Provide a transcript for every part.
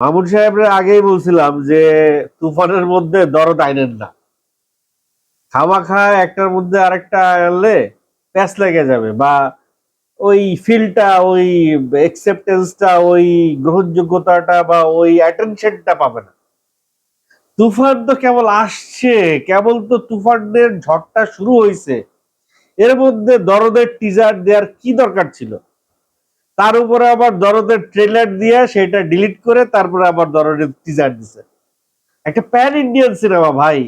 মামুন সাহেবের আগেই বলছিলাম যে তুফানের মধ্যে দরদ আইনেন না। খামাখা একটার মধ্যে আরেকটা আনলে প্যাচ লেগে যাবে বা ওই ফিলটা, ওই একসেপ্টেন্সটা ওই গ্রহণযোগ্যতাটা বা ওই অ্যাটেনশনটা পাবে না। তুফান তো কেবল আসছে, কেবল তো তুফানের ঝড়টা শুরু হয়েছে। এর মধ্যে দরদের টিজার দেওয়ার কি দরকার ছিল? তার উপরে আবার দরদের ট্রেলার দিয়ে সেটা ডিলিট করে তারপরে আবার দরদের টিজার দিছে। একটা প্যান ইন্ডিয়ান সিনেমা ভাই,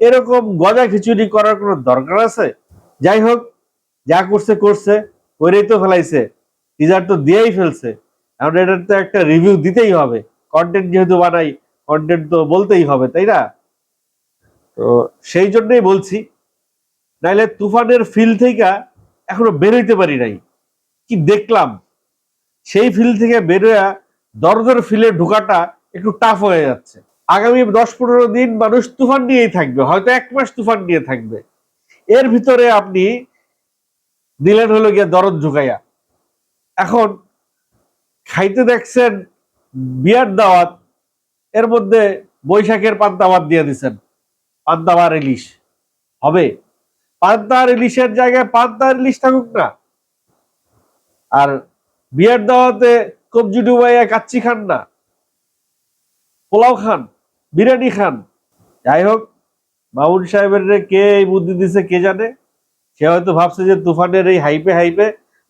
এরকম গজা খিচুড়ি করার কোনো দরকার আছে? যাই হোক, যা করছে করছে, করেই তো ফেলাইছে। টিজার তো দিয়েই ফেলছে। এখন এটার তো একটা রিভিউ দিতেই হবে। কন্টেন্ট যেহেতু বানাই কন্টেন্ট তো বলতেই হবে, তাই না? তো সেই জন্যই বলছি, নাইলে তুফানের ফিল থেকে এখনও বেরোইতে পারি নাই। কি দেখলাম? সেই ফিল্ড থেকে বেরোয়া দরদর ফিলে ঢোকাটা একটু টাফ হয়ে যাচ্ছে। আগামী দশ পনেরো দিন মানুষ তুফান নিয়েই থাকবে, হয়তো এক মাস তুফান নিয়ে থাকবে। এর ভিতরে আপনি দিলেন হলো গিয়ে দরদ ঢুকাইয়া। এখন খাইতে দেখছেন বিয়ার দাওয়াত, এর মধ্যে বৈশাখের পান্তাবাদ দিয়ে দিচ্ছেন পান্তাবার ইলিশ। হবে? পান্তার ইলিশের জায়গায় পান্তার ইলিশ থাকুক না। আর বিয়ের দাওয়াতে কবজি ডুবাইয়া কাচ্চি খান না। পোলাও খান, বিরিয়ানি খান। যাই হোক, মামুন সাহেবের কে এই বুদ্ধি দিছে কে জানে? সে হয়তো ভাবছে যে তুফানের এই হাইপে হাইপে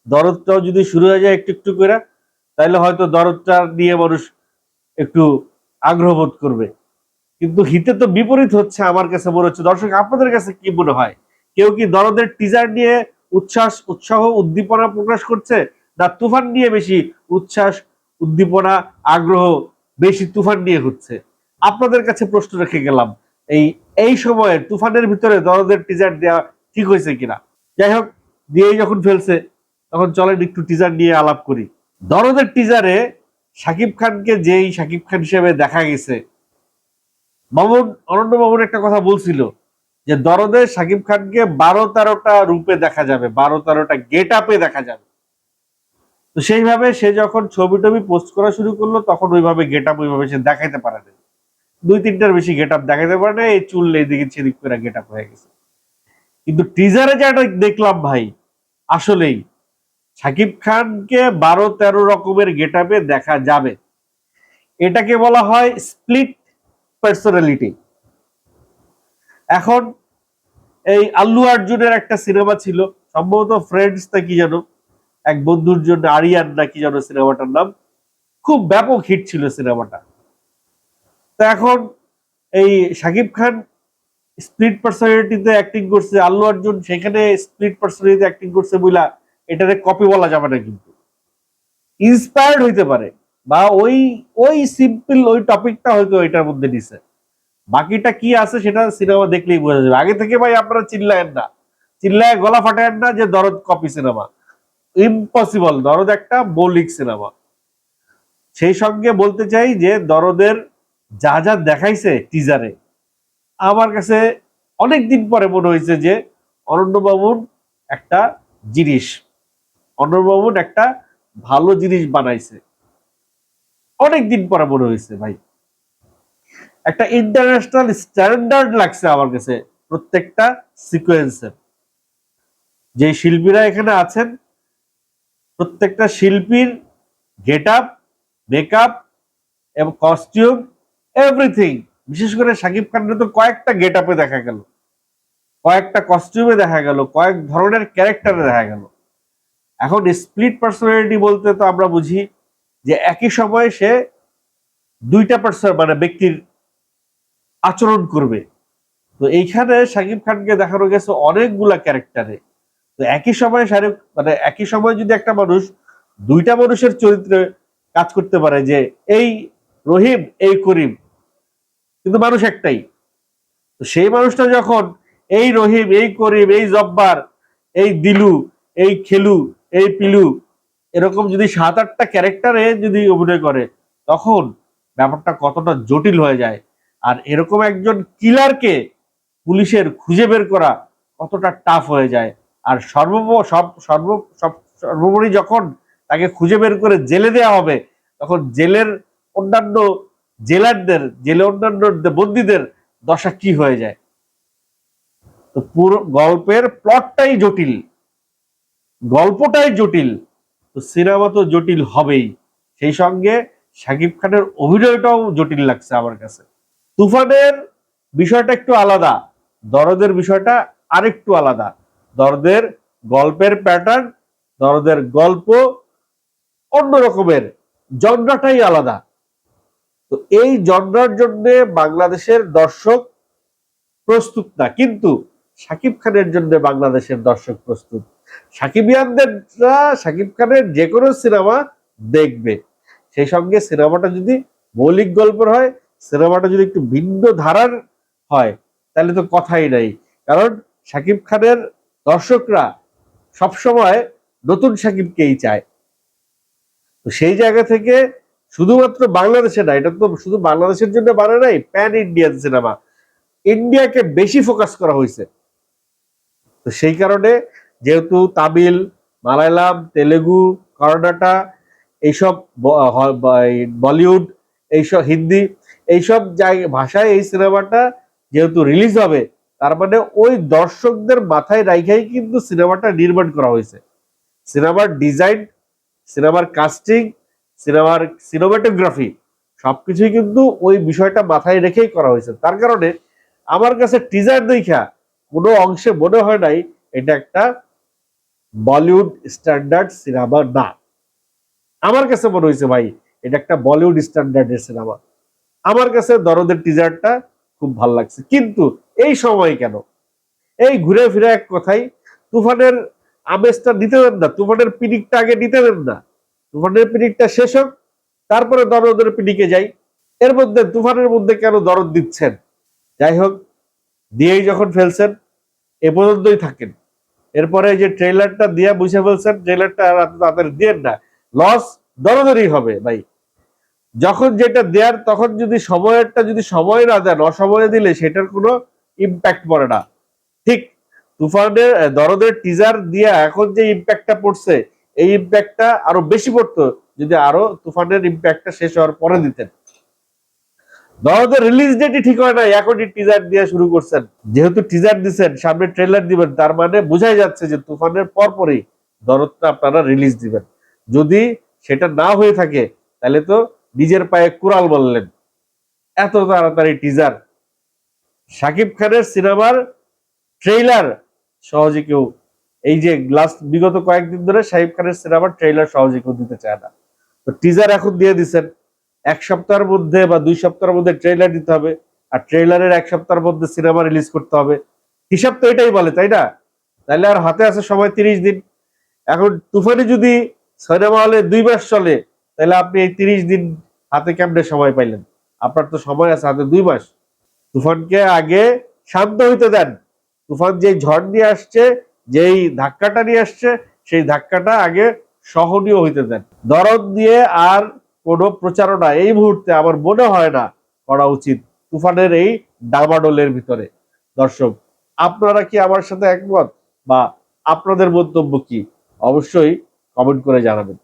দরদটাও যদি শুরু হয়ে যায় একটু একটু করে তাহলে হয়তো দরদটা নিয়ে মানুষ একটু আগ্রহ বোধ করবে। কিন্তু হিতে তো বিপরীত হচ্ছে আমার কাছে মনে হচ্ছে। দর্শক, আপনাদের কাছে কি মনে হয়? কেউ কি দরদের টিজার নিয়ে উচ্ছ্বাস, উৎসাহ, উদ্দীপনা প্রকাশ করছে? না, তুফান নিয়ে বেশি উচ্ছ্বাস, উদ্দীপনা, আগ্রহ বেশি তুফান নিয়ে হচ্ছে আপনাদের কাছে প্রশ্ন রেখে গেলাম, এই এই সময়ে তুফানের ভিতরে দরদের টিজার দেওয়া ঠিক হয়েছে কিনা? যাই হোক, দিয়েই যখন ফেলছে, তখন চলেন একটু টিজার নিয়ে আলাপ করি। দরদের টিজারে শাকিব খানকে যেই শাকিব খান হিসেবে দেখা গেছে, মামুন, অনন্য মামুন একটা কথা বলছিল যে দরদে শাকিব খানকে বারো তেরোটা রূপে দেখা যাবে, বারো তেরোটা গেট আপে দেখা যাবে। তো সেইভাবে সে যখন ছবি টবি পোস্ট করা শুরু করল, তখন ওইভাবে গেট আপ ওইভাবে সে দেখাইতে পারে না দুই তিনটার বেশি গেট আপ দেখাইতে পারে না এই চুল এইদিকে সেদিক করে গেট আপ হয়ে গেছে। কিন্তু টিজারে যেটা দেখলাম ভাই, আসলেই শাকিব খানকে বারো তেরো রকমের গেট দেখা যাবে। এটাকে বলা হয় স্প্লিট পার্সোনালিটি এখন এই আল্লু অর্জুনের একটা সিনেমা ছিল, সম্ভবত ফ্রেন্ডস তা কি যেন এক বন্ধুর জন্য আরিয়ান না কি যেন সিনেমাটার নাম। খুব ব্যাপক হিট ছিল সিনেমাটা। তো এখন এই শাকিব খান স্প্লিট পার্সোনালিটিতে অ্যাক্টিং করছে, আল্লু অর্জুন সেখানে স্প্লিট পার্সোনালিটিতে অ্যাক্টিং করছে বইলা এটারে কপি বলা যাবে না কিন্তু। ইন্সপায়ার্ড হইতে পারে, বা ওই ওই সিম্পল ওই টপিকটা হয়তো এটার মধ্যে নিছে বাকিটা কি আছে সেটা সিনেমা দেখলেই বোঝা যাবে। আগে থেকে ভাই আপনারা চিল্লায়েন না। চিল্লায় গলা ফাটায়েন না যে দরদ কপি সিনেমা ইম্পসিবল দরদ একটা মৌলিক সিনেমা। সেই সঙ্গে বলতে চাই যে, দরদের যা যা দেখাইছে টিজারে আমার কাছে অনেক দিন পরে মনে হয়েছে যে অরণ্যবাবুর একটা জিনিস অরণ্যবাবুর একটা ভালো জিনিস বানাইছে। অনেক দিন পরে মনে হয়েছে ভাই। একটা ইন্টারন্যাশনাল স্ট্যান্ডার্ড লাগছে আমার কাছে প্রত্যেকটা সিকোয়েন্সের যে শিল্পীরা এখানে আছেন প্রত্যেকটা শিল্পীর গেট আপ মেকআপ এবং কস্টিউম, এভরিথিং। বিশেষ করে শাকিব খানের তো কয়েকটা গেট আপে দেখা গেল। কয়েকটা কস্টিউমে দেখা গেল, কয়েক ধরনের ক্যারেক্টারে দেখা গেল। এখন স্প্লিট পার্সোনালিটি বলতে তো আমরা বুঝি যে একই সময়ে সে দুইটা পার্সন মানে ব্যক্তির আচরণ করবে। তো এইখানে শাকিব খানকে দেখানো গেছে অনেকগুলা ক্যারেক্টারে। তো একই সময় শাহরুখ মানে একই সময় যদি একটা মানুষ দুইটা মানুষের চরিত্রে কাজ করতে পারে যে এই রহিম, এই করিম, কিন্তু মানুষ একটাই। তো সেই মানুষটা যখন এই রহিম, এই করিম, এই জব্বার, এই দিলু, এই খেলু, এই পিলু, এরকম যদি সাত আটটা ক্যারেক্টারে যদি অভিনয় করে, তখন ব্যাপারটা কতটা জটিল হয়ে যায়। আর এরকম একজন কিলারকে পুলিশের খুঁজে বের করা কতটা টাফ হয়ে যায়। আর সর্ব সব সর্ব, সব, সর্বোপরি যখন তাকে খুঁজে বের করে জেলে দেওয়া হবে, তখন জেলের অন্যান্য জেলারদের, জেলে অন্যান্য বন্দীদের দশা কি হয়ে যায়? তো পুরো গল্পের প্লটটাই জটিল। গল্পটাই জটিল। তো সিনেমা তো জটিল হবেই। সেই সঙ্গে শাকিব খানের অভিনয়টাও জটিল লাগছে আমার কাছে। তুফানের বিষয়টা একটু আলাদা, দরদের বিষয়টা আরেকটু আলাদা। দরদের গল্পের প্যাটার্ন দরদের গল্প অন্য রকমের জনরাটাই আলাদা। তো এই জনরার জন্য বাংলাদেশের দর্শক প্রস্তুত না, কিন্তু শাকিব খানের জন্য বাংলাদেশের দর্শক প্রস্তুত। সাকিবিয়ানদেররা শাকিব খানের যে কোনো সিনেমা দেখবে। সেই সঙ্গে সিনেমাটা যদি মৌলিক গল্পের হয়, সিনেমাটা যদি একটু ভিন্ন ধারার হয়, তাহলে তো কথাই নাই। কারণ শাকিব খানের দর্শকরা সবসময় নতুন সাকিবকেই চায়। তো সেই জায়গা থেকে শুধুমাত্র বাংলাদেশে না, এটা তো শুধু বাংলাদেশের জন্য বানায় নাই প্যান ইন্ডিয়ান সিনেমা ইন্ডিয়াকে বেশি ফোকাস করা হয়েছে। তো সেই কারণে যেহেতু তামিল, মালায়ালাম, তেলেগু কর্ণাটা এইসব বলিউড, এইসব হিন্দি, এইসব জায়গা ভাষায় এই সিনেমাটা যেহেতু রিলিজ হবে তার মানে ওই দর্শকদের মাথায় রাইখাই কিন্তু সিনেমাটা নির্মাণ করা হয়েছে। সিনেমার ডিজাইন, সিনেমার কাস্টিং সিনেমার সিনেমাটোগ্রাফি সবকিছুই কিন্তু ওই বিষয়টা মাথায় রেখেই করা হয়েছে। তার কারণে আমার কাছে টিজার দেখা কোনো অংশে মনে হয় নাই, এটা একটা বলিউড স্ট্যান্ডার্ড সিনেমা না। আমার কাছে মনে হয়েছে ভাই, এটা একটা বলিউড স্ট্যান্ডার্ডের সিনেমা। আমার কাছে দরদের টিজারটা খুব ভালো লাগছে। কিন্তু এই সময় কেন? এই ঘুরে ফিরে এক কথাই, তুফানের আমেজটা নিতে দেন না, তুফানের পিনিকটা আগে নিতে দেন না। তুফানের পিনিকটা শেষ হোক, তারপরে দরদের পিনিকে যাই। এর মধ্যে, তুফানের মধ্যে কেন দরদ দিচ্ছেন? যাই হোক, দিয়েই যখন ফেলছেন, এ পর্যন্তই থাকেন। এরপরে যে ট্রেলারটা দিয়ে বুঝে ফেলছেন ট্রেলারটা তাদের দিয়েন না। লস দরদরই হবে, ভাই। যখন যেটা দেয়ার, তখন যদি সময়েরটা যদি সময় না দেন, অসময়ে দিলে সেটার কোনো ইম্প্যাক্ট পড়ে না। ঠিক তুফানের দরদের টিজার দিয়ে এখন যে ইম্প্যাক্টটা পড়ছে, এই ইম্প্যাক্টটা আরও বেশি পড়তো যদি আরও তুফানের ইম্প্যাক্টটা শেষ হওয়ার পরে দিতেন। দরদের রিলিজ ডেটই ঠিক হয় না এখনই টিজার দিয়ে শুরু করছেন। যেহেতু টিজার দিচ্ছেন সামনে ট্রেলার দিবেন, তার মানে বোঝাই যাচ্ছে যে তুফানের পরপরই দরদটা আপনারা রিলিজ দিবেন। যদি সেটা না হয়ে থাকে, তাহলে তো নিজের পায়ে কুড়াল বললেন। এত তাড়াতাড়ি টিজার শাকিব খানের সিনেমার ট্রেইলার সহজে কেউ এই যে লাস্ট বিগত কয়েকদিন ধরে শাহিব খানের সিনেমার ট্রেইলার সহজে কেউ দিতে চায় না। তো টিজার এখন দিয়ে দিচ্ছেন এক সপ্তাহের মধ্যে বা দুই সপ্তাহের মধ্যে ট্রেইলার দিতে হবে। আর ট্রেইলারের এক সপ্তাহের মধ্যে সিনেমা রিলিজ করতে হবে। হিসাব তো এটাই বলে, তাই না? তাহলে আর হাতে আছে সময় তিরিশ দিন। এখন তুফানি যদি সিনেমা হলে দুই মাস চলে, তাহলে আপনি এই তিরিশ দিন হাতে কেমনে সময় পাইলেন? আপনার তো সময় আছে, হাতে দুই মাস। তুফানকে আগে শান্ত হইতে দেন। তুফান যে ঝড় নিয়ে আসছে, যেই ধাক্কাটা নিয়ে আসছে, সেই ধাক্কাটা আগে সহনীয় হইতে দেন। দরদ দিয়ে আর কোনো প্রচারণা এই মুহূর্তে আমার মনে হয় না করা উচিত তুফানের এই ডামাডোলের ভিতরে। দর্শক, আপনারা কি আমার সাথে একমত? বা আপনাদের মন্তব্য কি? অবশ্যই কমেন্ট করে জানাবেন।